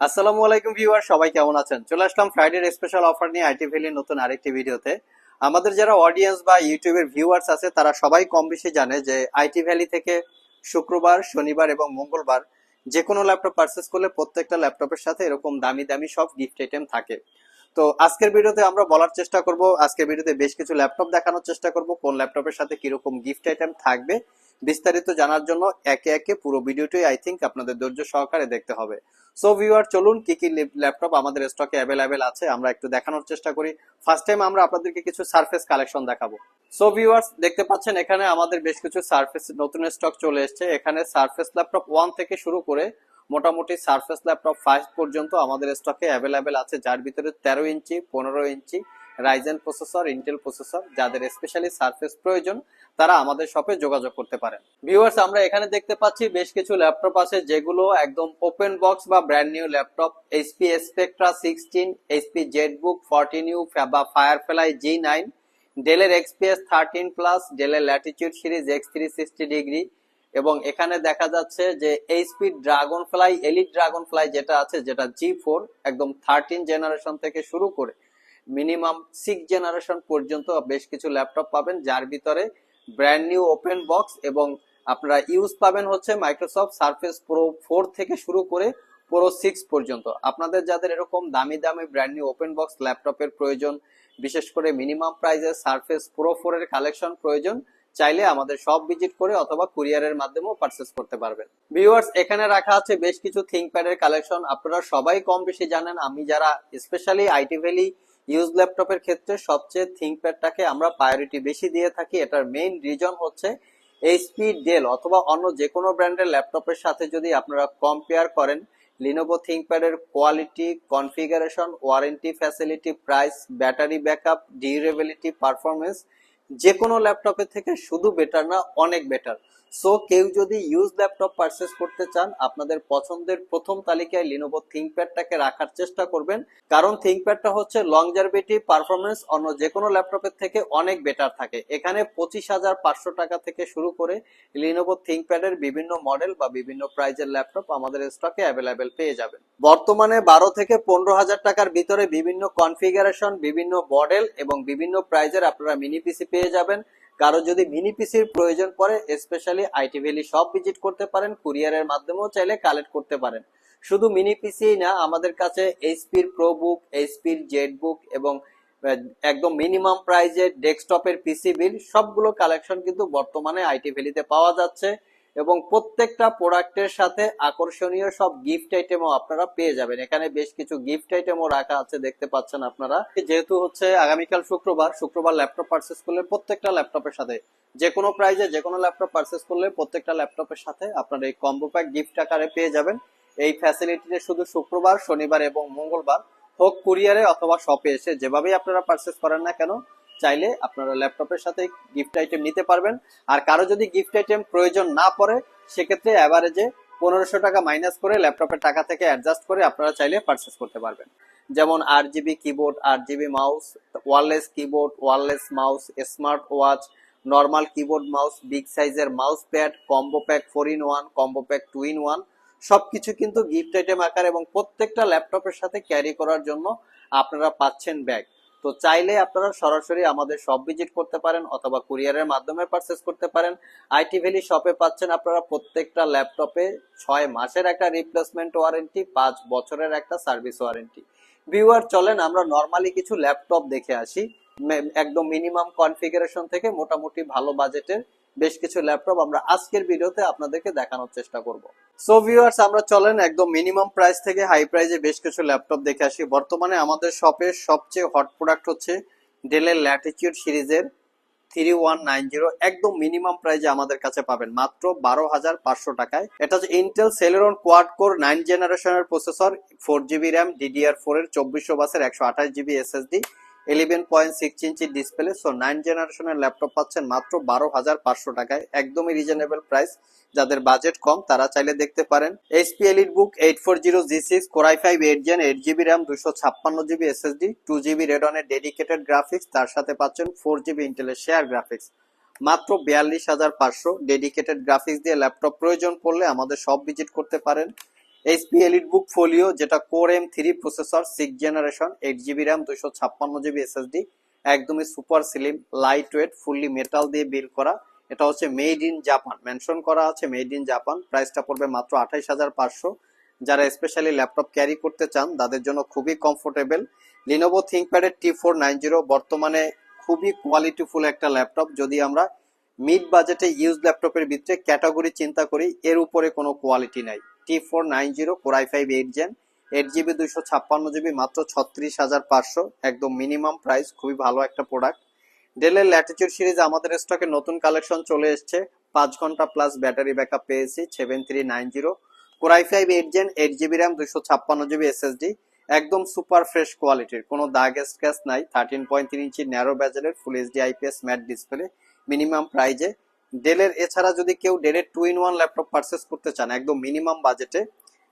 আসসালামু আলাইকুম ভিউয়ার, সবাই কেমন আছেন? চলে আসলাম ফ্রাইডের স্পেশাল অফার নিয়ে আইটি ভ্যালির নতুন আরেকটি ভিডিওতে। আমাদের যারা অডিয়েন্স বা ইউটিউবের ভিউয়ার্স আছে, তারা সবাই কম বেশি জানে যে আইটি ভ্যালি থেকে শুক্রবার, শনিবার এবং মঙ্গলবার যে কোনো ল্যাপটপ পারচেস করলে প্রত্যেকটা ল্যাপটপের সাথে এরকম দামি দামি সব গিফট আইটেম থাকে। তো আজকের ভিডিওতে আমরা বলার চেষ্টা করব, আজকের ভিডিওতে বেশ কিছু ল্যাপটপ দেখানোর চেষ্টা করব, কোন ল্যাপটপের সাথে কীরকম গিফট আইটেম থাকবে বিস্তারিত জানার জন্য একে একে পুরো ভিডিওটি আই থিঙ্ক আপনাদের ধৈর্য সহকারে দেখতে হবে। সো ভিউয়ার চলুন কি কি ল্যাপটপ আমাদের স্টকে অ্যাভেলেবেল আছে, আমরা একটু দেখানোর চেষ্টা করি। ফার্স্ট টাইম আমরা আপনাদেরকে কিছু সারফেস কালেকশন দেখাবো। সো ভিউয়ার্স দেখতে পাচ্ছেন এখানে আমাদের বেশ কিছু সারফেস নতুন স্টক চলে এসেছে। এখানে সারফেস ল্যাপটপ ওয়ান থেকে শুরু করে মোটামুটি সারফেস ল্যাপটপ ফাইভ পর্যন্ত আমাদের স্টকে অ্যাভেলেবেল আছে, যার ভিতরে তেরো ইঞ্চি, পনেরো inch Ryzen processor Intel processor যাদের স্পেশালি সারফেস প্রয়োজন, তারা আমাদের শপে যোগাযোগ করতে পারেন। ভিউয়ার্স আমরা এখানে দেখতে পাচ্ছি বেশ কিছু ল্যাপটপ আছে, যেগুলো একদম ওপেন বক্স বা brand new laptop HP Spectre sixteen HP ZBook fourteen U বা ফায়ারফ্লাই জি নাইন ডেলের এক্সপিএস থার্টিন প্লাস ডেলের Latitude series x three sixty degree এবং এখানে দেখা যাচ্ছে যে HP Dragonfly Elite Dragonfly যেটা আছে, যেটা জি ফোর একদম থার্টিন জেনারেশন থেকে শুরু করে। মিনিমাম সিক্স জেনারেশন পর্যন্ত বেশ কিছু ল্যাপটপ পাবেন, যার ভিতরে ব্র্যান্ড নিউ ওপেন বক্স এবং আপনারা ইউজ পাবেন হচ্ছে মাইক্রোসফট সার্ফেস প্রো ফোর থেকে শুরু করে প্রো সিক্স পর্যন্ত। আপনাদের যাদের এরকম দামি দামি ব্র্যান্ড নিউ ওপেন বক্স ল্যাপটপের প্রয়োজন, বিশেষ করে মিনিমাম প্রাইজের সার্ফেস প্রো ফোর এর কালেকশন প্রয়োজন, চাইলে আমাদের সব ভিজিট করে অথবা কুরিয়ারের মাধ্যমেও পারচেস করতে পারবেন। ভিউয়ার্স এখানে রাখা আছে বেশ কিছু থিঙ্কপ্যাডের কালেকশন আপনারা সবাই কম বেশি জানেন, আমি যারা স্পেশালি আইটি ভ্যালি ইউজ ল্যাপটপের ক্ষেত্রে সবচেয়ে থিঙ্কপ্যাডটাকে আমরা প্রায়োরিটি বেশি দিয়ে থাকি। এটার মেইন রিজন হচ্ছে এইচপি ডেল অথবা অন্য যে কোনো ব্র্যান্ডের ল্যাপটপের সাথে যদি আপনারা কম্পেয়ার করেন Lenovo থিঙ্কপ্যাডের quality configuration warranty facility price battery backup durability performance যে কোনো ল্যাপটপের থেকে শুধু বেটার না, অনেক বেটার সো কেউ যদি ইউজ ল্যাপটপ পারচেস করতে চান, আপনাদের পছন্দের প্রথম তালিকায় লিনোভো থিঙ্কপ্যাডটাকে রাখার চেষ্টা করবেন। কারণ থিঙ্কপ্যাডটা হচ্ছে লং লংজারভিটি পারফরমেন্স অন্য যে কোনো ল্যাপটপের থেকে অনেক বেটার থাকে। এখানে পঁচিশ হাজার পাঁচশো টাকা থেকে শুরু করে লিনোভো থিঙ্কপ্যাডের বিভিন্ন মডেল বা বিভিন্ন প্রাইজের ল্যাপটপ আমাদের স্টকে অ্যাভেলেবেল পেয়ে যাবেন। বর্তমানে বারো থেকে পনেরো হাজার টাকার ভিতরে বিভিন্ন কনফিগারেশন বিভিন্ন মডেল এবং বিভিন্ন প্রাইজের আপনারা মিনি পিসি পেয়ে যাবেন। কারও যদি মিনি পিসির প্রয়োজন পড়ে স্পেশালি আইটি ভ্যালি সব ভিজিট করতে পারেন কুরিয়ারের মাধ্যমেও চাইলে কালেক্ট করতে পারেন। শুধু মিনি পিসি না, আমাদের কাছে এইচপির প্রো বুক এইচপির জেড বুক এবং একদম মিনিমাম প্রাইজে ডেস্কটপের পিসি বিল সবগুলো কালেকশন কিন্তু বর্তমানে আইটি ভ্যালিতে পাওয়া যাচ্ছে। এবং প্রত্যেকটা প্রোডাক্টের সাথে আকর্ষণীয় সব গিফট আইটেমও আপনারা পেয়ে যাবেন। এখানে বেশ কিছু গিফট আইটেমও রাখা আছে, দেখতে পাচ্ছেন আপনারা। যেহেতু হচ্ছে আগামীকাল শুক্রবার শুক্রবার ল্যাপটপ পারচেস করলে প্রত্যেকটা ল্যাপটপের সাথে যে কোনো প্রাইজে যে কোনো ল্যাপটপ পারচেস করলে প্রত্যেকটা ল্যাপটপের সাথে আপনারা এই কম্বো প্যাক গিফট আকারে পেয়ে যাবেন। এই ফ্যাসিলিটিটা শুধু শুক্রবার, শনিবার এবং মঙ্গলবার হোক কুরিয়ারে অথবা শপে এসে যেভাবেই আপনারা পারচেস করেন না কেন চাইলে আপনারা ল্যাপটপের সাথে গিফট আইটেম নিতে পারবেন। আর কারও যদি গিফট আইটেম প্রয়োজন না পড়ে, সেক্ষেত্রে অ্যাভারেজে পনেরোশো টাকা মাইনাস করে ল্যাপটপের টাকা থেকে অ্যাডজাস্ট করে আপনারা চাইলে পারচেস করতে পারবেন। যেমন আট জিবি কিবোর্ড আট GB mouse wireless keyboard wireless mouse smart watch normal keyboard mouse big সাইজের mouse pad combo pack four in one combo pack two in one সবকিছু কিন্তু গিফট আইটেম আকার এবং প্রত্যেকটা ল্যাপটপের সাথে ক্যারি করার জন্য আপনারা পাচ্ছেন ব্যাগ তো চাইলে আপনারা সরাসরি আমাদের শপ ভিজিট করতে পারেন অথবা কুরিয়ারের মাধ্যমে পারচেস করতে পারেন। আইটি ভ্যালি শপে পাচ্ছেন আপনারা প্রত্যেকটা ল্যাপটপে ছয় মাসের একটা রিপ্লেসমেন্ট ওয়ারেন্টি পাঁচ বছরের একটা সার্ভিস ওয়ারেন্টি ভিউয়ার চলেন, আমরা নর্মালি কিছু ল্যাপটপ দেখে আসি। একদম মিনিমাম কনফিগারেশন থেকে মোটামুটি ভালো বাজেটের বেশ কিছু ল্যাপটপ আমরা আজকের ভিডিওতে আপনাদেরকে দেখানোর চেষ্টা করব। সো ভিউয়ার্স আমরা চলেন একদম মিনিমাম প্রাইস থেকে হাই প্রাইজে বেশ কিছু ল্যাপটপ দেখে আসি। বর্তমানে আমাদের শপের সবচেয়ে হট প্রোডাক্ট হচ্ছে ডেলের ল্যাটিচিউড সিরিজের থ্রি ওয়ান নাইন জিরো একদম মিনিমাম প্রাইজে আমাদের কাছে পাবেন। মাত্র বারো হাজার পাঁচশো টাকায়। এটা হচ্ছে Intel Celeron quad core nine জেনারেশনের processor four GB RAM DDR four এর, চব্বিশশো বাসের একশো আঠাশ GB SSD eleven point six inch display so nine জেনারেশনের ল্যাপটপ পাচ্ছেন মাত্র বারো হাজার পাঁচশো টাকায়। একদমই রিজনেবল প্রাইস যাদের বাজেট কম, তারা চাইলে দেখতে পারেন। HP EliteBook eight four zero G six Core i five eight Gen eight GB RAM দুশো ছাপ্পান্ন GB SSD two GB রেডনের dedicated graphics তার সাথে পাচ্ছেন ফোর জিবি ইন্টেলের শেয়ার গ্রাফিক্স মাত্র বিয়াল্লিশ হাজার পাঁচশো ডেডিকেটেড গ্রাফিক্স দিয়ে ল্যাপটপ প্রয়োজন পড়লে আমাদের সব ভিজিট করতে পারেন। এইচপি এলিট বুক ফোলিও যেটা Core M three processor six generation eight GB RAM দুশো ছাপ্পান্ন জিবি এসএসডি একদমই super slim light weight fully metal দিয়ে বিল করা। এটা হচ্ছে মেড ইন জাপান মেনশন করা আছে মেড ইন জাপান প্রাইসটা পড়বে মাত্র আঠাইশ হাজার পাঁচশো। যারা স্পেশালি ল্যাপটপ ক্যারি করতে চান, তাদের জন্য খুবই কমফোর্টেবল লিনোভো থিঙ্কপ্যাডের টি ফোর নাইন জিরো বর্তমানে খুবই কোয়ালিটিফুল একটা ল্যাপটপ যদি আমরা মিড বাজেটে ইউজ ল্যাপটপের ভিতরে ক্যাটাগরি চিন্তা করি, এর উপরে কোনো কোয়ালিটি নাই। T four nine zero five eight Gen eight GB ছাপ্পান্ন জিবি মাত্র ছত্রিশ হাজার পাঁচশো, একদম মিনিমাম প্রাইস খুবই ভালো একটা প্রোডাক্ট ডেলের সিরিজ আমাদের স্টকে নতুন কালেকশন চলে এসছে, পাঁচ ঘণ্টা প্লাস ব্যাটারি পেয়েছি seven three nine zero five eight Gen eight GB RAM দুশো ছাপ্পান্ন জিবি একদম সুপার ফ্রেশ কোয়ালিটির কোনো দাগ স্ক্যাচ নাই থার্টিন পয়েন্ট ইঞ্চি ন্যারো ব্যাজেলের ফুল ম্যাট ডিসপ্লে মিনিমাম প্রাইজে ডেলের এছাড়া যদি কেউ ডেলের two in one laptop purchase করতে চান, একদম মিনিমাম বাজেটে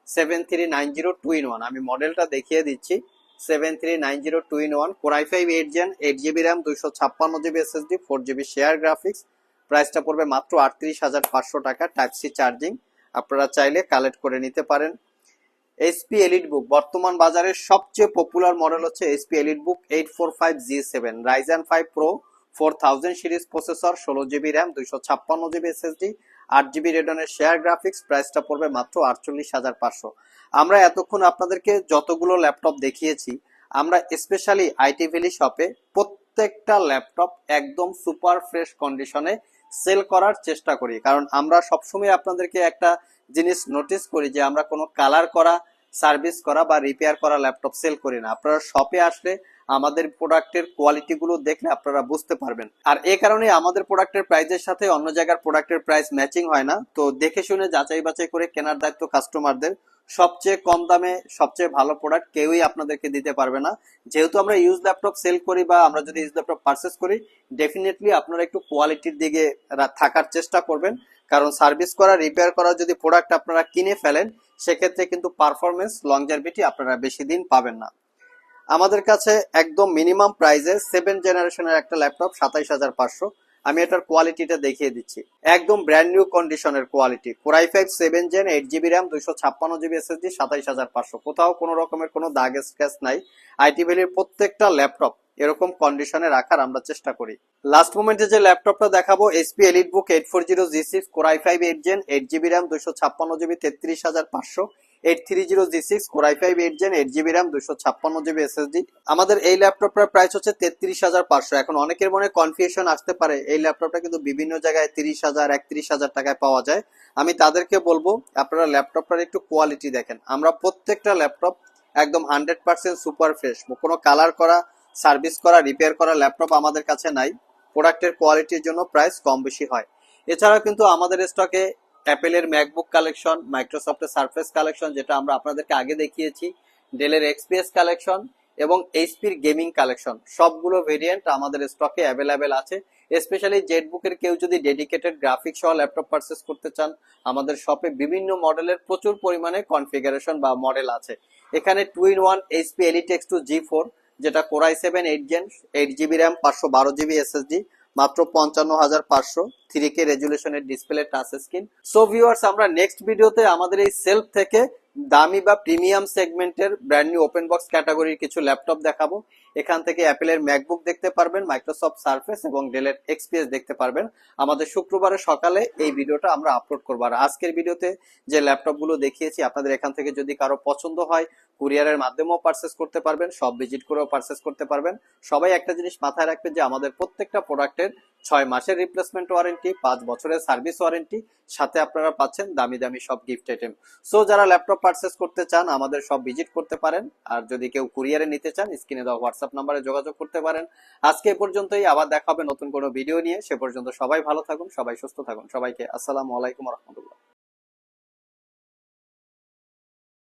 seven three nine zero two in one আমি মডেলটা দেখিয়ে দিচ্ছি। Seven three nine zero two in one Core i five eight Gen eight GB RAM দুইশো ছাপ্পান্ন GB SSD four GB share graphics প্রাইসটা পড়বে মাত্র আটত্রিশ হাজার পাঁচশো টাকা টাইপ সি চার্জিং আপনারা চাইলে কালেক্ট করে নিতে পারেন। এইচপি এলিট বুক বর্তমান বাজারের সবচেয়ে পপুলার মডেল হচ্ছে HP EliteBook eight four five G seven Ryzen five Pro four thousand series processor ষোলো জিবি র্যাম দুইশো ছাপ্পান্ন জিবি এসএসডি আট জিবি রেডনের শেয়ার গ্রাফিক্স প্রাইসটা পড়বে মাত্র আটচল্লিশ হাজার পাঁচশো। আমরা এতক্ষণ আপনাদেরকে যতগুলো ল্যাপটপ দেখিয়েছি, আমরা স্পেশালি আইটি ভ্যালি শপে প্রত্যেকটা ল্যাপটপ একদম সুপার ফ্রেশ কন্ডিশনে সেল করার চেষ্টা করি। কারণ আমরা সবসময় আপনাদেরকে একটা জিনিস নোটিস করি যে আমরা কোনো কালার করা সার্ভিস করা বা রিপেয়ার করা ল্যাপটপ সেল করি না। আপনারা শপে আসলে আমাদের প্রোডাক্টের কোয়ালিটি গুলো দেখলে আপনারা বুঝতে পারবেন। আর এই কারণে আমাদের প্রোডাক্টের প্রাইসের সাথে অন্য জায়গার প্রোডাক্টের প্রাইস ম্যাচিং হয় না। তো দেখে শুনে যাচাই বাছাই করে কেনার দায়িত্ব কাস্টমারদের সবচেয়ে কম দামে সবচেয়ে ভালো প্রোডাক্ট কেউই আপনাদেরকে দিতে পারবে না। যেহেতু আমরা ইউজ ল্যাপটপ সেল করি বা আমরা যদি ইউজ ল্যাপটপ পারচেস করি ডেফিনেটলি আপনারা একটু কোয়ালিটির দিকে থাকার চেষ্টা করবেন। কারণ সার্ভিস করা রিপেয়ার করা যদি প্রোডাক্ট আপনারা কিনে ফেলেন, সেক্ষেত্রে কিন্তু পারফরমেন্স লংজারভিটি আপনারা বেশি দিন পাবেন না। আমাদের কাছে একদম মিনিমাম প্রাইসে সেভেন জেনারেশনের একটা ল্যাপটপ সাতাইশ হাজার পাঁচশো। আমি এটার কোয়ালিটিটা দেখিয়ে দিচ্ছি। একদম ব্র্যান্ড নিউ কন্ডিশনের quality Core i five seven Gen eight GB RAM দুইশো ছাপ্পান্ন জিবি এসএসডি সাতাইশ হাজার পাঁচশো। কোথাও কোনো রকমের কোনো দাগ স্ক্র্যাচ নাই। আইটি ভ্যালির প্রত্যেকটা ল্যাপটপ এরকম কন্ডিশনে রাখার আমরা চেষ্টা করি। লাস্ট মোমেন্টে যে ল্যাপটপটা দেখাবো HP EliteBook eight four zero G six Core i five eight Gen eight GB RAM দুইশো ছাপ্পান্ন জিবি তেত্রিশ হাজার পাঁচশো। Eight three zero G six five eight Gen eight দুশো ছাপ্পান্ন জিবি আমাদের এই প্রাইস হচ্ছে হাজার পাঁচশো। এখন অনেকের মনে কনফিউশন আসতে পারে, এই ল্যাপটপটা কিন্তু বিভিন্ন জায়গায় তিরিশ হাজার, একত্রিশ হাজার টাকায় পাওয়া যায়। আমি তাদেরকে বলব, আপনারা ল্যাপটপটার একটু কোয়ালিটি দেখেন। আমরা প্রত্যেকটা ল্যাপটপ একদম হান্ড্রেড পার্সেন্ট সুপার ফ্রেশ কোনো কালার করা সার্ভিস করা রিপেয়ার করা ল্যাপটপ আমাদের কাছে নাই। প্রোডাক্টের কোয়ালিটির জন্য প্রাইস কম বেশি হয়। এছাড়াও কিন্তু আমাদের স্টকে অ্যাপেলের ম্যাকবুক কালেকশন মাইক্রোসফটের সারফেস কালেকশন যেটা আমরা আপনাদেরকে আগে দেখিয়েছি ডেলের এক্সপিএস কালেকশন এবং এইচপির গেমিং কালেকশন সবগুলো ভেরিয়েন্ট আমাদের স্টকে অ্যাভেলেবেল আছে। স্পেশালি জেটবুকের কেউ যদি ডেডিকেটেড গ্রাফিক্স সহ ল্যাপটপ পারচেস করতে চান, আমাদের শপে বিভিন্ন মডেলের প্রচুর পরিমাণে কনফিগারেশন বা মডেল আছে। এখানে two in one HP elite x two G four যেটা core i seven eight gen eight GB RAM পাঁচশো বারো জিবি এসএসডি মাত্র পঞ্চান্ন হাজার পাঁচশো three K রেজুলেশনের display touch screen so viewers আমরা নেক্সট ভিডিওতে আমাদের এই সেলফ থেকে দামি বা প্রিমিয়াম সেগমেন্টের ব্র্যান্ড নিউ ওপেন বক্স ক্যাটাগরির কিছু ল্যাপটপ দেখাবো। এখান থেকে অ্যাপেলের ম্যাকবুক দেখতে পারবেন, মাইক্রোসফট সার্ফেস এবং ডেলের এক্সপিএস দেখতে পারবেন। আমাদের শুক্রবারের সকালে এই ভিডিওটা আমরা আপলোড করব। আর আজকের ভিডিওতে যে ল্যাপটপগুলো দেখিয়েছি, আপনাদের এখান থেকে যদি কারও পছন্দ হয়, কুরিয়ারের মাধ্যমেও পারচেস করতে পারবেন সব ভিজিট করেও পারচেস করতে পারবেন। সবাই একটা জিনিস মাথায় রাখবেন যে, আমাদের প্রত্যেকটা প্রোডাক্টের ছয় মাসের রিপ্লেসমেন্ট ওয়ারেন্টি পাঁচ বছরের সার্ভিস ওয়ারেন্টি সাথে আপনারা পাচ্ছেন দামি দামি সব গিফট আইটেম সো যারা ল্যাপটপ পারচেস করতে চান, আমাদের সব ভিজিট করতে পারেন। আর যদি কেউ কুরিয়ারে নিতে চান স্ক্রিনে দেওয়া হোয়াটসঅ্যাপ নাম্বারে যোগাযোগ করতে পারেন। আজকে এ পর্যন্তই, আবার দেখা হবে নতুন কোনো ভিডিও নিয়ে। সে পর্যন্ত সবাই ভালো থাকুন, সবাই সুস্থ থাকুন। সবাইকে আসসালামু আলাইকুম রহমতুল্লাহ।